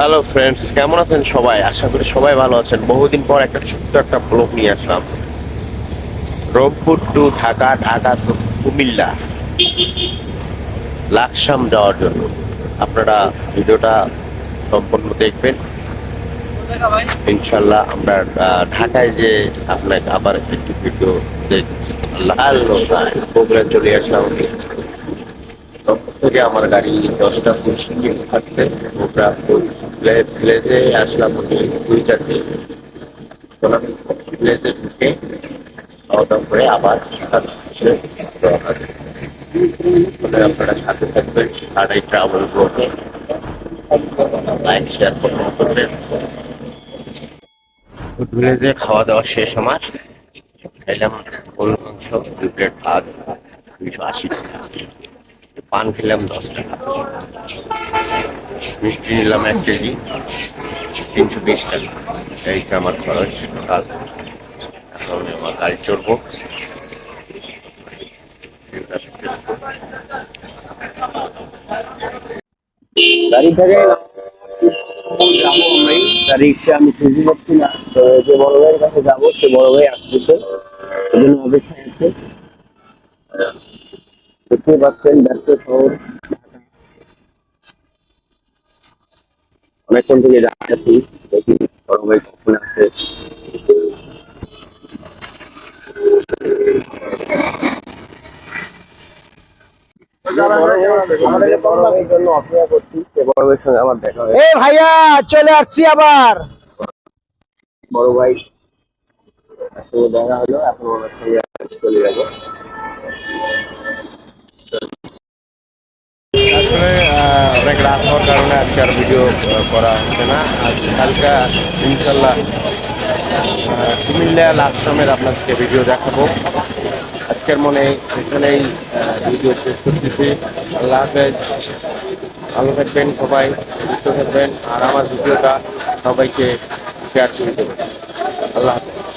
Hello friends কেমন আছেন সবাই? আশা করি সবাই ভালো আছেন। বহুদিন পর একটা ছোট্ট একটা ব্লগ নিয়ে আসলাম। Rangpur to Dhaka Dhaka to Comilla. Laksam যাওয়ার জন্য। আপনারা ভিডিওটা সম্পূর্ণ দেখবেন। ইনশাল্লাহ আমরা ঢাকায় যে আপনাকে আবার একটি ভিডিও লাল প্রোগ্রাম চলে আসলাম। থেকে আমার গাড়ি দশটা পঁচিশে থাকছে। ওটা প্লেজে আসলাম আমি দুইটাতে। প্লেজে ঢুকে খাওয়া দাওয়া করে আবার আপনারা সাথে থাকবেন আর এই ট্রাভেল ব্লগে লাইক শেয়ার করবেন। ভিলেজে খাওয়া দাওয়া শেষ আমার। খেলাম গরুর মাংস দুই প্লেট ভাত, দুইশো আশি টাকা। পান খেলাম দশ টাকা। মিষ্টি নিলাম এক কেজি, তিনশো বিশ টাকা। এইটা আমার খরচ, টোটাল। এখন আমার গাড়ি চড়বো। আমি খুঁজে না। যে বড় ভাইয়ের কাছে যাব, সে বড় ভাই আসতেছে আছে। দেখতে পাচ্ছেন ব্যস্ত শহর। অনেকক্ষণ থেকে যাচ্ছি দেখি বড় ভাই কখন আসে ভাইয়া চলে আসছি আবার। বড় ভাই দেখা হলো এখন চলে যাব। অনেক রাত হওয়ার কারণে আজকে আর ভিডিও করা হচ্ছে না। আজ কালকে, ইনশাল্লাহ কুমিল্লা লাকসামের আপনাদেরকে ভিডিও দেখাবো। আজকের মনে এখানেই ভিডিও শেষ করতেছি। আল্লাহ হাফেজ। ভালো থাকবেন সবাই, সুস্থ থাকবেন। আর আমার ভিডিওটা সবাইকে শেয়ার করে দেবেন। আল্লাহ হাফেজ।